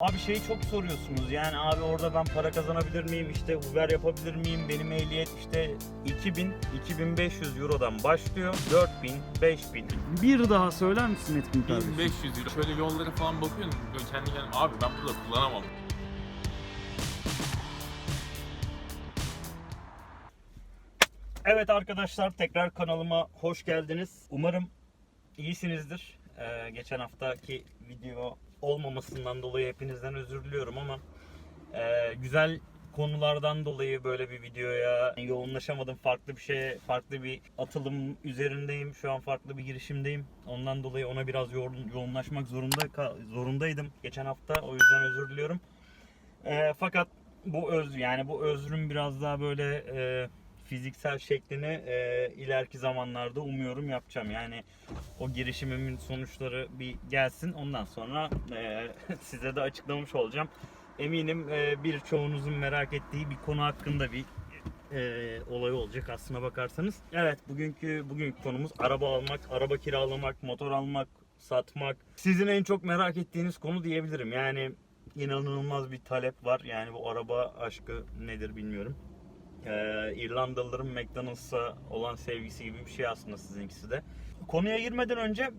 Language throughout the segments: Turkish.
Abi şeyi çok soruyorsunuz yani abi orada ben para kazanabilir miyim işte Uber yapabilir miyim benim ehliyet işte 2000 2500 Euro'dan başlıyor 4000 5000 Bir daha söyler misin Etkin kardeşim? 1500 euro. Şöyle yollara falan bakıyorum. Böyle kendi kendime abi ben burada kullanamam. Evet arkadaşlar tekrar kanalıma hoş geldiniz umarım iyisinizdir Ee, geçen haftaki video olmamasından dolayı hepinizden özür diliyorum ama e, güzel konulardan dolayı böyle bir videoya yoğunlaşamadım. Farklı bir şeye, farklı bir atılım üzerindeyim. Şu an farklı bir girişimdeyim. Ondan dolayı ona biraz yoğun- yoğunlaşmak zorunda zorundaydım geçen hafta. O yüzden özür diliyorum. E, fakat bu öz yani bu özrün biraz daha böyle e, fiziksel şeklini e, ileriki zamanlarda umuyorum yapacağım. Yani o girişimimin sonuçları bir gelsin. Ondan sonra e, size de açıklamış olacağım. Eminim e, birçoğunuzun merak ettiği bir konu hakkında bir e, olay olacak aslına bakarsanız. Evet bugünkü bugünkü konumuz araba almak, araba kiralamak, motor almak, satmak. Sizin en çok merak ettiğiniz konu diyebilirim. Yani inanılmaz bir talep var. Yani bu araba aşkı nedir bilmiyorum. Ee, İrlandalıların McDonald's'a olan sevgisi gibi bir şey aslında sizinkisi de. Konuya girmeden önce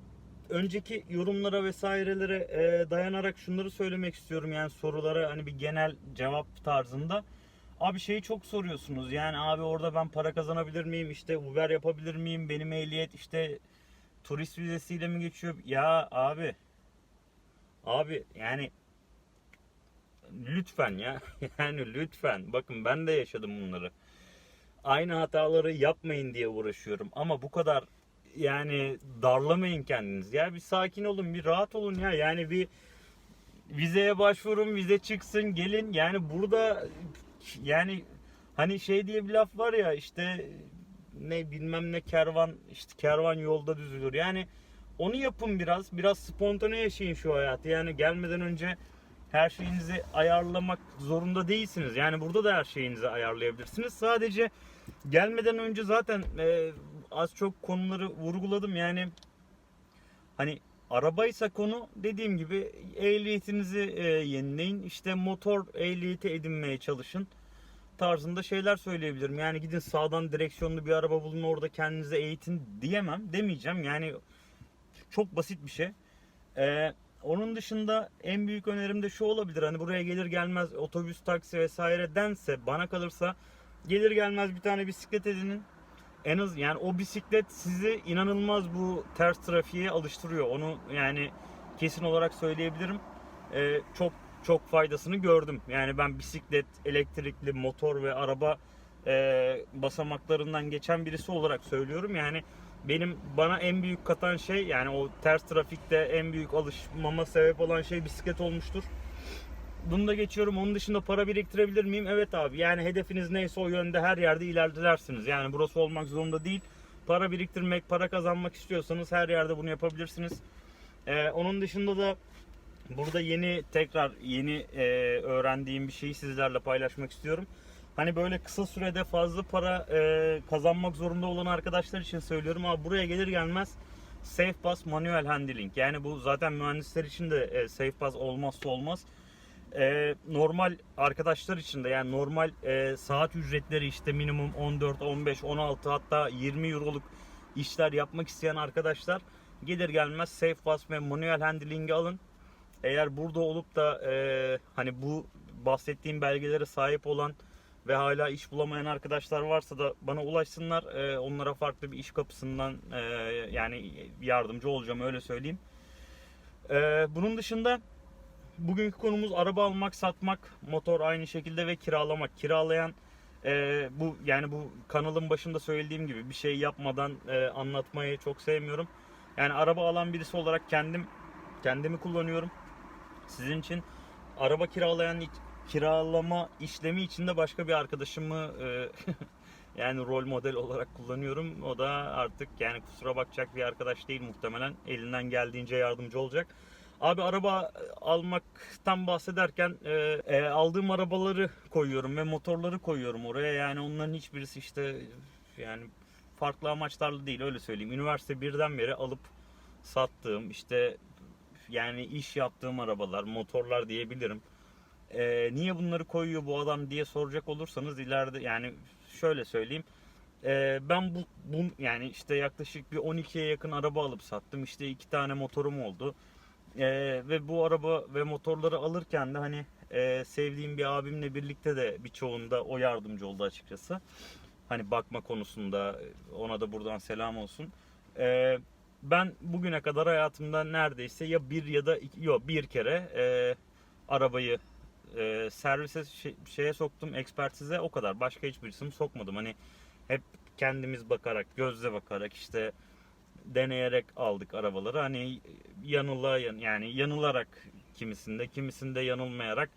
önceki yorumlara vesairelere e, dayanarak şunları söylemek istiyorum. Yani sorulara hani bir genel cevap tarzında. Abi şeyi çok soruyorsunuz. Yani abi orada ben para kazanabilir miyim? İşte Uber yapabilir miyim? Benim ehliyet işte turist vizesiyle mi geçiyor? Ya abi abi yani lütfen ya. Yani lütfen. Bakın ben de yaşadım bunları. Aynı hataları yapmayın diye uğraşıyorum. Ama bu kadar yani darlamayın kendiniz ya bir sakin olun bir rahat olun ya. Yani bir vizeye başvurun vize çıksın gelin. Yani burada yani hani şey diye bir laf var ya işte ne bilmem ne kervan işte kervan yolda düzülür. Yani onu yapın biraz. Biraz spontane yaşayın şu hayatı. Yani gelmeden önce her şeyinizi ayarlamak zorunda değilsiniz. Yani burada da her şeyinizi ayarlayabilirsiniz. Sadece gelmeden önce zaten e, az çok konuları vurguladım. Yani hani arabaysa konu dediğim gibi ehliyetinizi e, yenileyin. İşte motor ehliyeti edinmeye çalışın tarzında şeyler söyleyebilirim. Yani gidin sağdan direksiyonlu bir araba bulun orada kendinize eğitin diyemem. Demeyeceğim. Yani çok basit bir şey. Ee, onun dışında en büyük önerim de şu olabilir. Hani buraya gelir gelmez otobüs, taksi vesaire dense bana kalırsa gelir gelmez bir tane bisiklet edinin. En az yani o bisiklet sizi inanılmaz bu ters trafiğe alıştırıyor. Onu yani kesin olarak söyleyebilirim. Ee, çok çok faydasını gördüm. Yani ben bisiklet, elektrikli motor ve araba e, basamaklarından geçen birisi olarak söylüyorum. Yani benim bana en büyük katan şey yani o ters trafikte en büyük alışmama sebep olan şey bisiklet olmuştur. Bunu da geçiyorum. Onun dışında para biriktirebilir miyim? Evet abi. Yani hedefiniz neyse o yönde her yerde ilerlersiniz. Yani burası olmak zorunda değil. Para biriktirmek, para kazanmak istiyorsanız her yerde bunu yapabilirsiniz. Ee, onun dışında da burada yeni tekrar yeni e, öğrendiğim bir şeyi sizlerle paylaşmak istiyorum. Hani böyle kısa sürede fazla para e, kazanmak zorunda olan arkadaşlar için söylüyorum ama buraya gelir gelmez Safe Pass Manual Handling yani bu zaten mühendisler için de e, Safe Pass olmazsa olmaz. E, normal arkadaşlar için de yani normal e, saat ücretleri işte minimum 14, 15, 16 hatta 20 euroluk işler yapmak isteyen arkadaşlar gelir gelmez Safe Pass ve Manual Handling'i alın. Eğer burada olup da e, hani bu bahsettiğim belgelere sahip olan ve hala iş bulamayan arkadaşlar varsa da bana ulaşsınlar. Ee, onlara farklı bir iş kapısından e, yani yardımcı olacağım öyle söyleyeyim. Ee, bunun dışında bugünkü konumuz araba almak, satmak, motor aynı şekilde ve kiralamak. Kiralayan e, bu yani bu kanalın başında söylediğim gibi bir şey yapmadan e, anlatmayı çok sevmiyorum. Yani araba alan birisi olarak kendim kendimi kullanıyorum. Sizin için araba kiralayan kiralama işlemi içinde başka bir arkadaşımı e, yani rol model olarak kullanıyorum. O da artık yani kusura bakacak bir arkadaş değil muhtemelen. Elinden geldiğince yardımcı olacak. Abi araba almaktan bahsederken e, e, aldığım arabaları koyuyorum ve motorları koyuyorum oraya. Yani onların hiçbirisi işte yani farklı amaçlarla değil öyle söyleyeyim. Üniversite birden beri alıp sattığım işte yani iş yaptığım arabalar, motorlar diyebilirim. Ee, niye bunları koyuyor bu adam diye soracak olursanız ileride yani şöyle söyleyeyim. Ee, ben bu, bu yani işte yaklaşık bir 12'ye yakın araba alıp sattım. İşte iki tane motorum oldu. Ee, ve bu araba ve motorları alırken de hani e, sevdiğim bir abimle birlikte de birçoğunda o yardımcı oldu açıkçası. Hani bakma konusunda ona da buradan selam olsun. Ee, ben bugüne kadar hayatımda neredeyse ya bir ya da iki, yok bir kere e, arabayı e, servise şey- şeye soktum ekspertize o kadar. Başka hiçbirisini sokmadım. Hani hep kendimiz bakarak, gözle bakarak işte deneyerek aldık arabaları. Hani yanıla yani yanılarak kimisinde, kimisinde yanılmayarak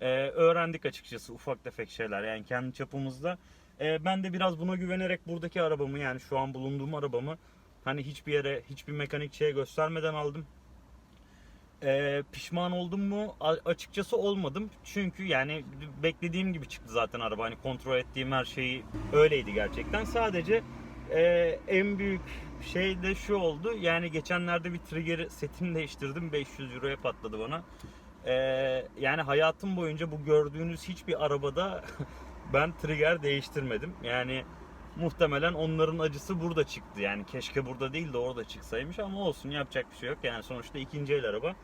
e, öğrendik açıkçası ufak tefek şeyler yani kendi çapımızda. E, ben de biraz buna güvenerek buradaki arabamı yani şu an bulunduğum arabamı hani hiçbir yere, hiçbir mekanikçiye göstermeden aldım. E, pişman oldum mu? A- açıkçası olmadım. Çünkü yani beklediğim gibi çıktı zaten araba. Hani kontrol ettiğim her şeyi öyleydi gerçekten. Sadece e, en büyük şey de şu oldu. Yani geçenlerde bir trigger setini değiştirdim. 500 euroya patladı bana. E, yani hayatım boyunca bu gördüğünüz hiçbir arabada ben trigger değiştirmedim. Yani muhtemelen onların acısı burada çıktı. Yani keşke burada değil de orada çıksaymış ama olsun yapacak bir şey yok. Yani sonuçta ikinci el araba.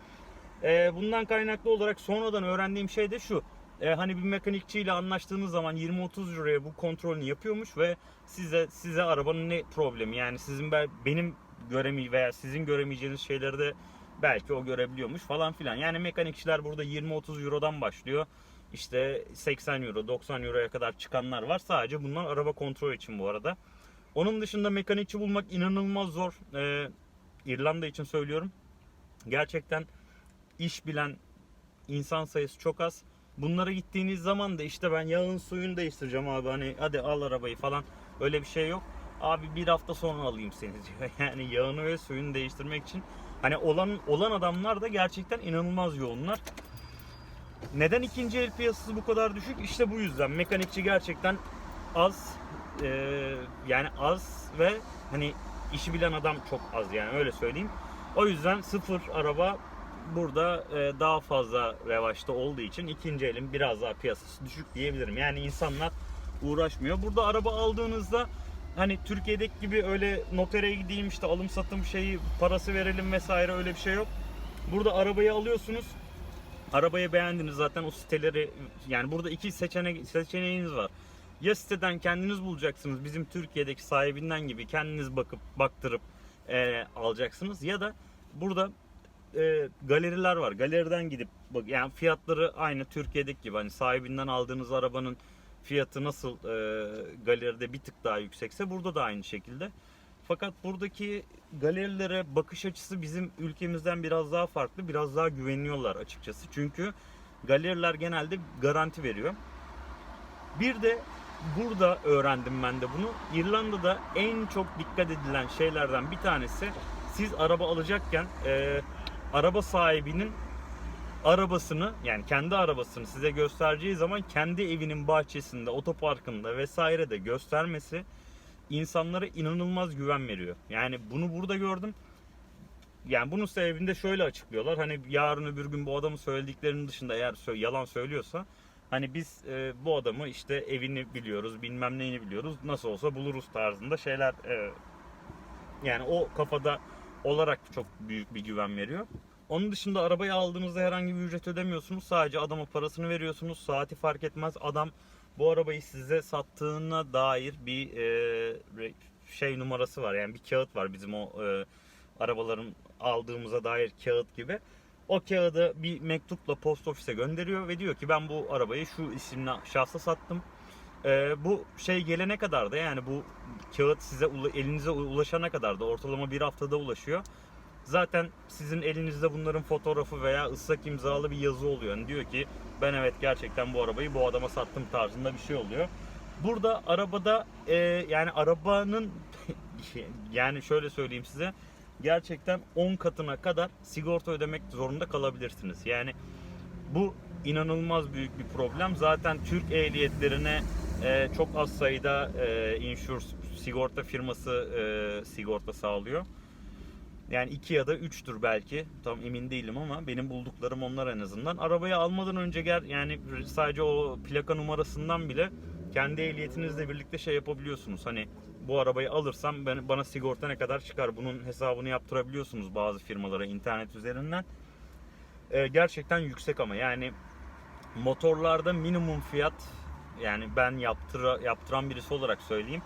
Ee, bundan kaynaklı olarak sonradan öğrendiğim şey de şu. Ee, hani bir mekanikçiyle anlaştığınız zaman 20-30 liraya bu kontrolünü yapıyormuş ve size size arabanın ne problemi yani sizin bel- benim göremi veya sizin göremeyeceğiniz şeyleri de belki o görebiliyormuş falan filan. Yani mekanikçiler burada 20-30 eurodan başlıyor. İşte 80 euro, 90 euroya kadar çıkanlar var. Sadece bunlar araba kontrol için bu arada. Onun dışında mekanikçi bulmak inanılmaz zor. Ee, İrlanda için söylüyorum. Gerçekten iş bilen insan sayısı çok az. Bunlara gittiğiniz zaman da işte ben yağın suyunu değiştireceğim abi hani hadi al arabayı falan öyle bir şey yok. Abi bir hafta sonra alayım seni diyor. Yani yağını ve suyunu değiştirmek için hani olan olan adamlar da gerçekten inanılmaz yoğunlar. Neden ikinci el piyasası bu kadar düşük? İşte bu yüzden. Mekanikçi gerçekten az Ee, yani az ve hani işi bilen adam çok az yani öyle söyleyeyim. O yüzden sıfır araba burada e, daha fazla revaçta olduğu için ikinci elin biraz daha piyasası düşük diyebilirim. Yani insanlar uğraşmıyor. Burada araba aldığınızda hani Türkiye'deki gibi öyle notere gideyim işte alım satım şeyi parası verelim vesaire öyle bir şey yok. Burada arabayı alıyorsunuz. Arabayı beğendiniz zaten o siteleri yani burada iki seçenek seçeneğiniz var. Ya siteden kendiniz bulacaksınız bizim Türkiye'deki sahibinden gibi kendiniz bakıp baktırıp e, alacaksınız ya da burada e, galeriler var. Galeriden gidip bak yani fiyatları aynı Türkiye'deki gibi hani sahibinden aldığınız arabanın fiyatı nasıl e, galeride bir tık daha yüksekse burada da aynı şekilde. Fakat buradaki galerilere bakış açısı bizim ülkemizden biraz daha farklı. Biraz daha güveniyorlar açıkçası. Çünkü galeriler genelde garanti veriyor. Bir de burada öğrendim ben de bunu. İrlanda'da en çok dikkat edilen şeylerden bir tanesi siz araba alacakken e, araba sahibinin arabasını yani kendi arabasını size göstereceği zaman kendi evinin bahçesinde, otoparkında vesaire de göstermesi insanlara inanılmaz güven veriyor. Yani bunu burada gördüm. Yani bunun sebebini de şöyle açıklıyorlar. Hani yarın öbür gün bu adamın söylediklerinin dışında eğer yalan söylüyorsa hani biz e, bu adamı işte evini biliyoruz, bilmem neyini biliyoruz. Nasıl olsa buluruz tarzında şeyler e, yani o kafada olarak çok büyük bir güven veriyor. Onun dışında arabayı aldığınızda herhangi bir ücret ödemiyorsunuz. Sadece adama parasını veriyorsunuz. Saati fark etmez. Adam bu arabayı size sattığına dair bir e, şey numarası var. Yani bir kağıt var bizim o e, arabaların aldığımıza dair kağıt gibi. O kağıdı bir mektupla post ofise gönderiyor ve diyor ki ben bu arabayı şu isimli şahsa sattım. E, bu şey gelene kadar da yani bu kağıt size elinize ulaşana kadar da ortalama bir haftada ulaşıyor. Zaten sizin elinizde bunların fotoğrafı veya ıslak imzalı bir yazı oluyor. Yani diyor ki ben evet gerçekten bu arabayı bu adama sattım tarzında bir şey oluyor. Burada arabada e, yani arabanın yani şöyle söyleyeyim size gerçekten 10 katına kadar sigorta ödemek zorunda kalabilirsiniz. Yani bu inanılmaz büyük bir problem. Zaten Türk ehliyetlerine e, çok az sayıda e, insure sigorta firması e, sigorta sağlıyor. Yani 2 ya da 3'tür belki. Tam emin değilim ama benim bulduklarım onlar en azından. Arabayı almadan önce gel yani sadece o plaka numarasından bile kendi ehliyetinizle birlikte şey yapabiliyorsunuz. Hani bu arabayı alırsam ben, bana sigorta ne kadar çıkar bunun hesabını yaptırabiliyorsunuz bazı firmalara internet üzerinden. Ee, gerçekten yüksek ama yani motorlarda minimum fiyat yani ben yaptıra, yaptıran birisi olarak söyleyeyim.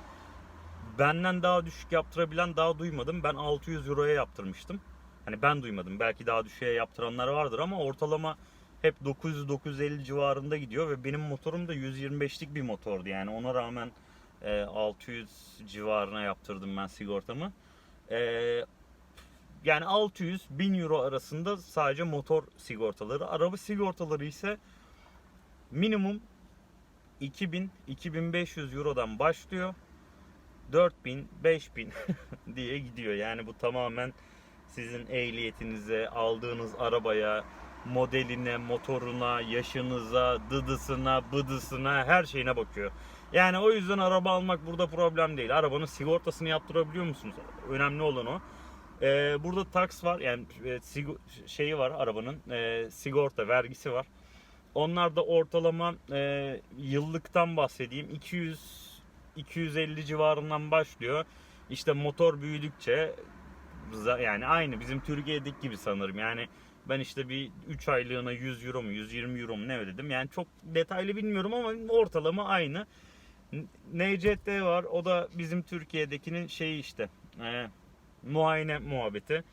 Benden daha düşük yaptırabilen daha duymadım. Ben 600 euroya yaptırmıştım. Hani ben duymadım. Belki daha düşüğe yaptıranlar vardır ama ortalama hep 900-950 civarında gidiyor ve benim motorum da 125'lik bir motordu. Yani ona rağmen e, 600 civarına yaptırdım ben sigortamı. E, yani 600-1000 euro arasında sadece motor sigortaları. Araba sigortaları ise minimum 2000-2500 Euro'dan başlıyor. 4000, 5000 diye gidiyor. Yani bu tamamen sizin ehliyetinize, aldığınız arabaya, modeline, motoruna, yaşınıza, dıdısına, bıdısına, her şeyine bakıyor. Yani o yüzden araba almak burada problem değil. Arabanın sigortasını yaptırabiliyor musunuz? Önemli olan o. Ee, burada tax var yani e, şeyi var arabanın e, sigorta vergisi var. Onlar da ortalama e, yıllıktan bahsedeyim 200 250 civarından başlıyor. İşte motor büyüdükçe yani aynı bizim Türkiye'deki gibi sanırım. Yani ben işte bir 3 aylığına 100 euro mu 120 euro mu ne ödedim. Yani çok detaylı bilmiyorum ama ortalama aynı. NCT var. O da bizim Türkiye'dekinin şeyi işte. E, muayene muhabbeti.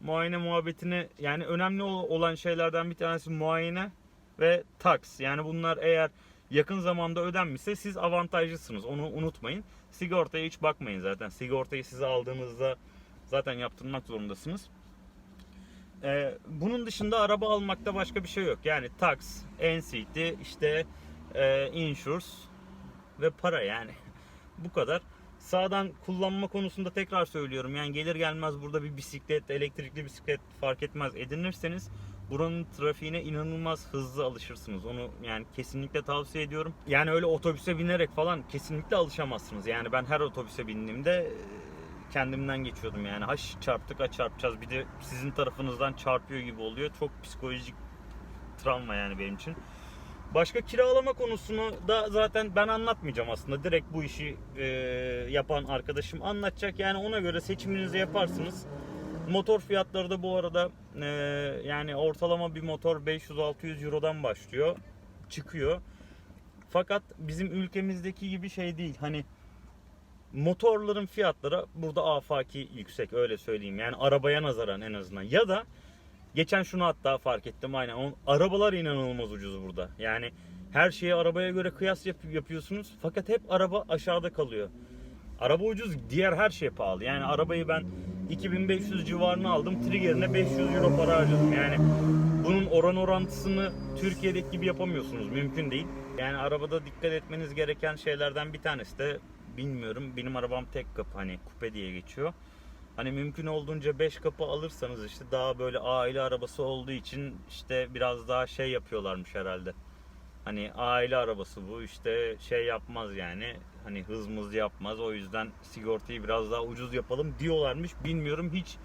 Muayene muhabbetini yani önemli ol- olan şeylerden bir tanesi muayene ve tax. Yani bunlar eğer yakın zamanda ödenmişse siz avantajlısınız. Onu unutmayın. Sigortaya hiç bakmayın zaten. Sigortayı size aldığınızda zaten yaptırmak zorundasınız. Ee, bunun dışında araba almakta başka bir şey yok. Yani tax, NCT, işte e, insurance ve para yani. Bu kadar. Sağdan kullanma konusunda tekrar söylüyorum. Yani gelir gelmez burada bir bisiklet, elektrikli bisiklet fark etmez edinirseniz buranın trafiğine inanılmaz hızlı alışırsınız. Onu yani kesinlikle tavsiye ediyorum. Yani öyle otobüse binerek falan kesinlikle alışamazsınız. Yani ben her otobüse bindiğimde e, kendimden geçiyordum yani. Ha çarptık ha çarpacağız. Bir de sizin tarafınızdan çarpıyor gibi oluyor. Çok psikolojik travma yani benim için. Başka kiralama konusunu da zaten ben anlatmayacağım aslında. Direkt bu işi e, yapan arkadaşım anlatacak. Yani ona göre seçiminizi yaparsınız. Motor fiyatları da bu arada e, yani ortalama bir motor 500-600 Euro'dan başlıyor. Çıkıyor. Fakat bizim ülkemizdeki gibi şey değil. Hani motorların fiyatları burada afaki yüksek öyle söyleyeyim. Yani arabaya nazaran en azından. Ya da geçen şunu hatta fark ettim aynen. O, arabalar inanılmaz ucuz burada. Yani her şeyi arabaya göre kıyas yap- yapıyorsunuz. Fakat hep araba aşağıda kalıyor. Araba ucuz, diğer her şey pahalı. Yani arabayı ben 2500 civarına aldım. Trigger'ine 500 euro para harcadım. Yani bunun oran orantısını Türkiye'deki gibi yapamıyorsunuz. Mümkün değil. Yani arabada dikkat etmeniz gereken şeylerden bir tanesi de bilmiyorum. Benim arabam tek kapı hani kupe diye geçiyor. Hani mümkün olduğunca 5 kapı alırsanız işte daha böyle aile arabası olduğu için işte biraz daha şey yapıyorlarmış herhalde. Hani aile arabası bu işte şey yapmaz yani hani hız mız yapmaz o yüzden sigortayı biraz daha ucuz yapalım diyorlarmış bilmiyorum hiç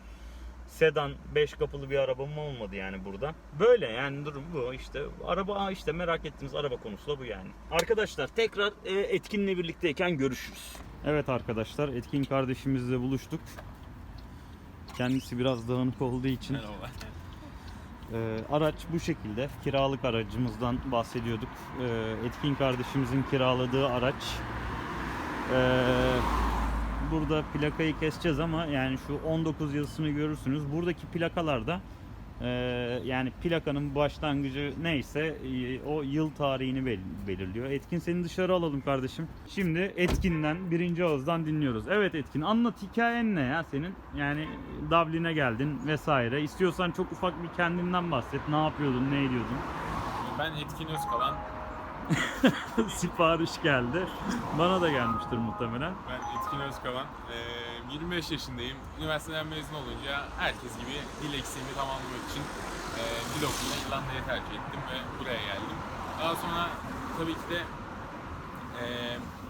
sedan 5 kapılı bir arabam olmadı yani burada. Böyle yani durum bu işte araba işte merak ettiğiniz araba konusu da bu yani. Arkadaşlar tekrar e, etkinle birlikteyken görüşürüz. Evet arkadaşlar Etkin kardeşimizle buluştuk. Kendisi biraz dağınık olduğu için Merhaba. ee, araç bu şekilde. Kiralık aracımızdan bahsediyorduk. Ee, Etkin kardeşimizin kiraladığı araç. Ee, burada plakayı keseceğiz ama yani şu 19 yazısını görürsünüz. Buradaki plakalarda e, yani plakanın başlangıcı neyse e, o yıl tarihini bel- belirliyor. Etkin seni dışarı alalım kardeşim. Şimdi Etkin'den birinci ağızdan dinliyoruz. Evet Etkin anlat hikayen ne ya senin? Yani Dublin'e geldin vesaire. İstiyorsan çok ufak bir kendinden bahset. Ne yapıyordun, ne ediyordun? Ben Etkin Özkalan. Sipariş geldi. Bana da gelmiştir muhtemelen. Ben Etkin Özkalan. Ee, 25 yaşındayım. Üniversiteden mezun olunca herkes gibi dil eksiğimi tamamlamak için e, dil okuluna İrlanda'yı tercih ettim ve buraya geldim. Daha sonra tabii ki de e,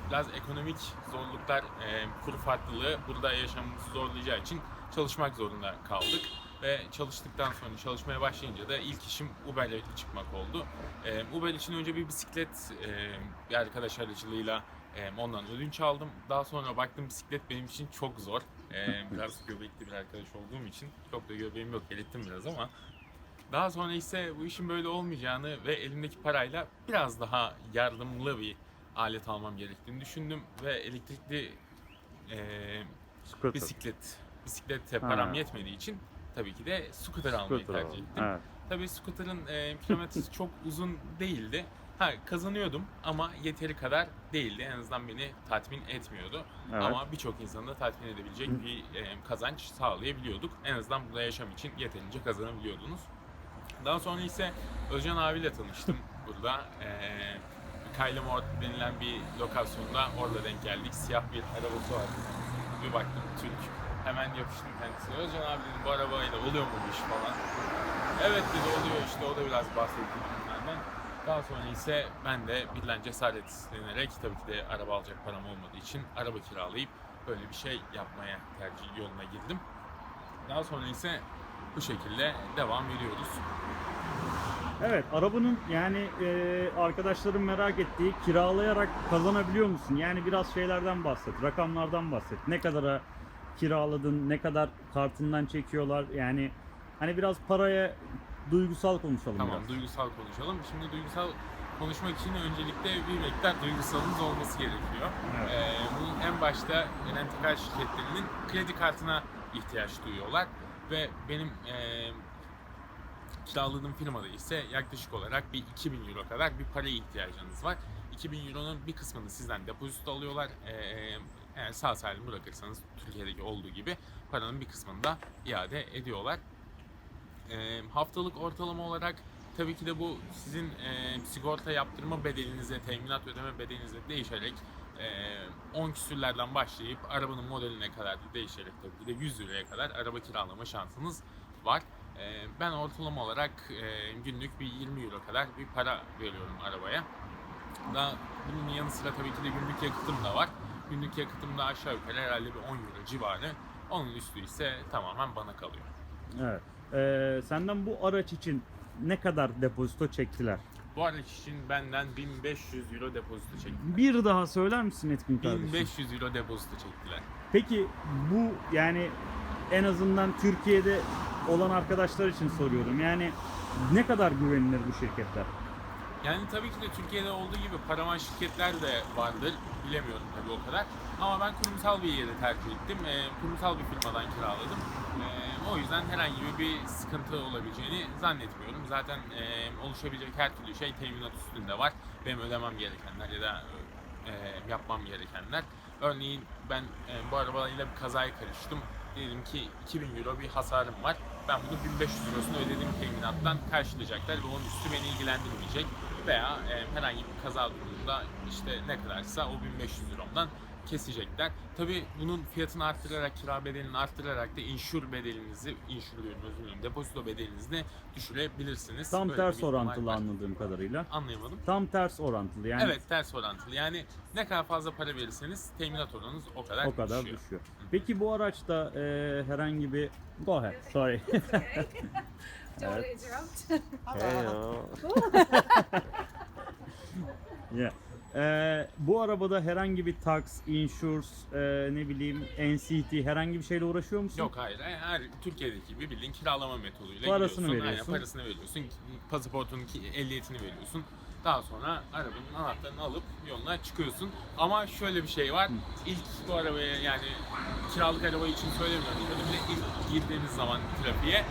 biraz ekonomik zorluklar, e, kur farklılığı burada yaşamımızı zorlayacağı için çalışmak zorunda kaldık. Ve çalıştıktan sonra çalışmaya başlayınca da ilk işim Uber'le çıkmak oldu. Ee, Uber için önce bir bisiklet e, bir arkadaş aracılığıyla e, ondan ödünç aldım. Daha sonra baktım bisiklet benim için çok zor. Ee, biraz göbekli bir arkadaş olduğum için çok da göbeğim yok belirttim biraz ama daha sonra ise bu işin böyle olmayacağını ve elimdeki parayla biraz daha yardımlı bir alet almam gerektiğini düşündüm ve elektrikli e, bisiklet bisiklete Ha. param yetmediği için tabii ki de scooter almayı Scooter tercih ettim. Evet. Tabii scooter'ın e, kilometresi çok uzun değildi. Ha kazanıyordum ama yeteri kadar değildi. En azından beni tatmin etmiyordu. Evet. Ama birçok insanı da tatmin edebilecek bir e, kazanç sağlayabiliyorduk. En azından burada yaşam için yeterince kazanabiliyordunuz. Daha sonra ise Özcan abiyle tanıştım burada. E, Kyle Mort denilen bir lokasyonda orada denk geldik. Siyah bir arabası vardı. Bir baktım Türk. Hemen yapıştım kendisine. Özcan abi dedim bu arabayla oluyor mu bu iş falan. Evet dedi oluyor işte o da biraz bahsetti bunlardan. Daha sonra ise ben de birden cesaretlenerek tabii ki de araba alacak param olmadığı için araba kiralayıp böyle bir şey yapmaya tercih yoluna girdim. Daha sonra ise bu şekilde devam ediyoruz. Evet, arabanın yani e, arkadaşların merak ettiği kiralayarak kazanabiliyor musun? Yani biraz şeylerden bahset, rakamlardan bahset. Ne kadara kiraladın, ne kadar kartından çekiyorlar? Yani hani biraz paraya duygusal konuşalım Tamam biraz. duygusal konuşalım. Şimdi duygusal konuşmak için öncelikle bir miktar duygusalınız olması gerekiyor. Evet. Ee, bunun en başta rentekar şirketlerinin kredi kartına ihtiyaç duyuyorlar ve benim e, kiraladığım firmada ise yaklaşık olarak bir 2000 euro kadar bir paraya ihtiyacınız var. 2000 euronun bir kısmını sizden depozito alıyorlar. Ee, eğer sağ salim bırakırsanız Türkiye'deki olduğu gibi paranın bir kısmını da iade ediyorlar. Ee, haftalık ortalama olarak tabii ki de bu sizin e, sigorta yaptırma bedelinize, teminat ödeme bedelinize değişerek e, 10 küsürlerden başlayıp arabanın modeline kadar da değişerek tabii de 100 liraya kadar araba kiralama şansınız var. E, ben ortalama olarak e, günlük bir 20 euro kadar bir para veriyorum arabaya. Da bunun yanı sıra tabii ki de günlük yakıtım da var. Günlük yakıtım da aşağı yukarı herhalde bir 10 euro civarı. Onun üstü ise tamamen bana kalıyor. Evet. E, senden bu araç için ne kadar depozito çektiler? Bu araç için benden 1500 euro depozito çektiler. Bir daha söyler misin Etkin kardeşim? 1500 euro depozito çektiler. Peki bu yani en azından Türkiye'de olan arkadaşlar için soruyorum. Yani ne kadar güvenilir bu şirketler? Yani tabii ki de Türkiye'de olduğu gibi paravan şirketler de vardır. Bilemiyorum tabii o kadar. Ama ben kurumsal bir yeri tercih ettim. Ee, kurumsal bir firmadan kiraladım. Ee, o yüzden herhangi bir sıkıntı olabileceğini zannetmiyorum. Zaten e, oluşabilecek her türlü şey teminat üstünde var. Benim ödemem gerekenler ya da e, yapmam gerekenler. Örneğin ben e, bu arabayla bir kazaya karıştım. Dedim ki 2000 euro bir hasarım var. Ben bunu 1500 eurosunu ödediğim teminattan karşılayacaklar ve onun üstü beni ilgilendirmeyecek. Veya e, herhangi bir kaza durumunda işte ne kadarsa o 1500 euromdan kesecekler. Tabi bunun fiyatını arttırarak, kira bedelini arttırarak da insür bedelinizi, insür diyorum özür dilerim, depozito bedelinizi de düşürebilirsiniz. Tam Böyle ters bir ihtimal orantılı var. anladığım kadarıyla. Anlayamadım. Tam ters orantılı yani Evet ters orantılı. Yani ne kadar fazla para verirseniz teminat oranınız o kadar, o kadar düşüyor. düşüyor. Peki bu araçta e, herhangi bir Go ahead, sorry. Don't want to interrupt. yeah. E, bu arabada herhangi bir tax, insurance, e, ne bileyim NCT herhangi bir şeyle uğraşıyor musun? Yok hayır. Her Türkiye'deki gibi bildiğin kiralama metoduyla Parasını gidiyorsun. veriyorsun. Aynen, parasını veriyorsun. Pasaportunun ki- ehliyetini veriyorsun. Daha sonra arabanın anahtarını alıp yoluna çıkıyorsun. Ama şöyle bir şey var. İlk bu arabaya yani kiralık araba için söylemiyorum. Şöyle ilk girdiğiniz zaman trafiğe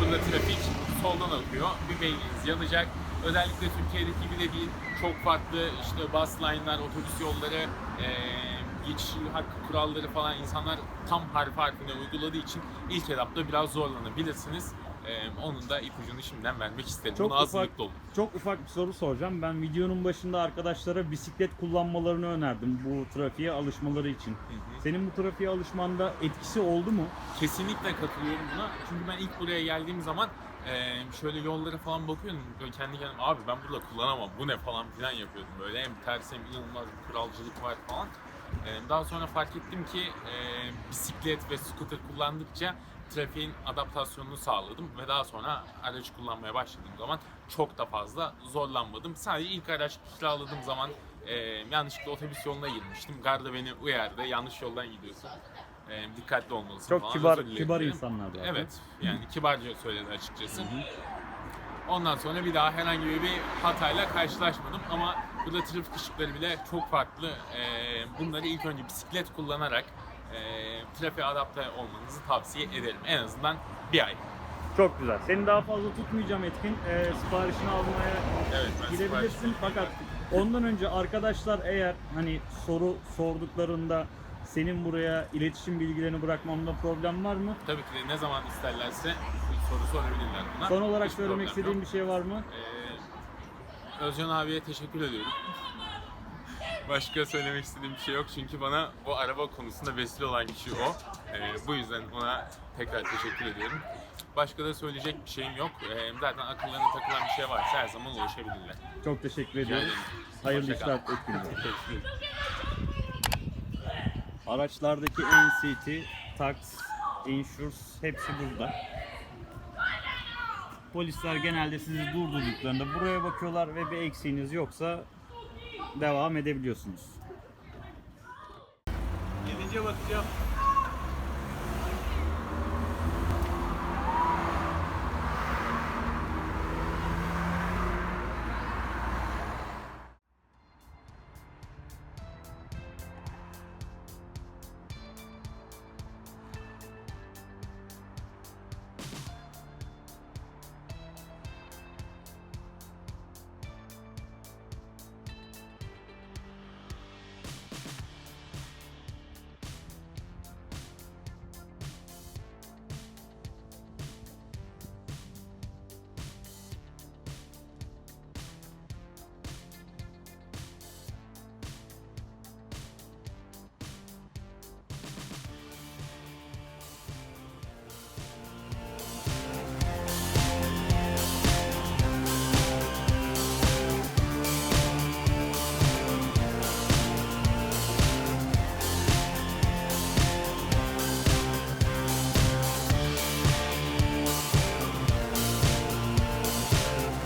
burada trafik soldan akıyor. Bir beyniniz yanacak. Özellikle Türkiye'deki gibi de değil. Çok farklı işte bus line'lar, otobüs yolları, eee geçiş hakkı kuralları falan insanlar tam harf harfine uyguladığı için ilk etapta biraz zorlanabilirsiniz. Ee, onun da ipucunu şimdiden vermek isterim. Çok Buna ufak- olun. Çok ufak bir soru soracağım. Ben videonun başında arkadaşlara bisiklet kullanmalarını önerdim bu trafiğe alışmaları için. Senin bu trafiğe alışmanda etkisi oldu mu? Kesinlikle katılıyorum buna. Çünkü ben ilk buraya geldiğim zaman e, şöyle yollara falan bakıyordum. Böyle kendi kendime abi ben burada kullanamam bu ne falan filan yapıyordum. Böyle hem ters hem inanılmaz bir kuralcılık var falan. Daha sonra fark ettim ki e, bisiklet ve scooter kullandıkça trafiğin adaptasyonunu sağladım ve daha sonra araç kullanmaya başladığım zaman çok da fazla zorlanmadım. Sadece ilk araç kiraladığım zaman e, yanlışlıkla otobüs yoluna girmiştim. Garda beni uyardı. Yanlış yoldan gidiyorsun. E, dikkatli olmalısın Çok falan. kibar Özür kibar insanlar zaten. Evet. Yani kibarca söyledi açıkçası. Ondan sonra bir daha herhangi bir hatayla karşılaşmadım ama burada trafik ışıkları bile çok farklı. Ee, bunları ilk önce bisiklet kullanarak e, trafiğe adapte olmanızı tavsiye ederim. En azından bir ay. Çok güzel. Seni daha fazla tutmayacağım Etkin. Ee, siparişini almaya Evet ben gidebilirsin fakat ondan önce arkadaşlar eğer hani soru sorduklarında senin buraya iletişim bilgilerini bırakmamda problem var mı? Tabii ki de ne zaman isterlerse soru sorabilirler buna. Son olarak Hiç söylemek problem istediğin yok. bir şey var mı? Ee, Özcan abiye teşekkür ediyorum. Başka söylemek istediğim bir şey yok çünkü bana bu araba konusunda vesile olan kişi o. Ee, bu yüzden ona tekrar teşekkür ediyorum. Başka da söyleyecek bir şeyim yok. Ee, zaten akıllarına takılan bir şey varsa her zaman ulaşabilirler. Çok teşekkür ediyoruz. ederim. Hayırlı işler Etkin. Araçlardaki NCT, Tax, Insures hepsi burada. Polisler genelde sizi durdurduklarında buraya bakıyorlar ve bir eksiğiniz yoksa devam edebiliyorsunuz. Gidince bakacağım.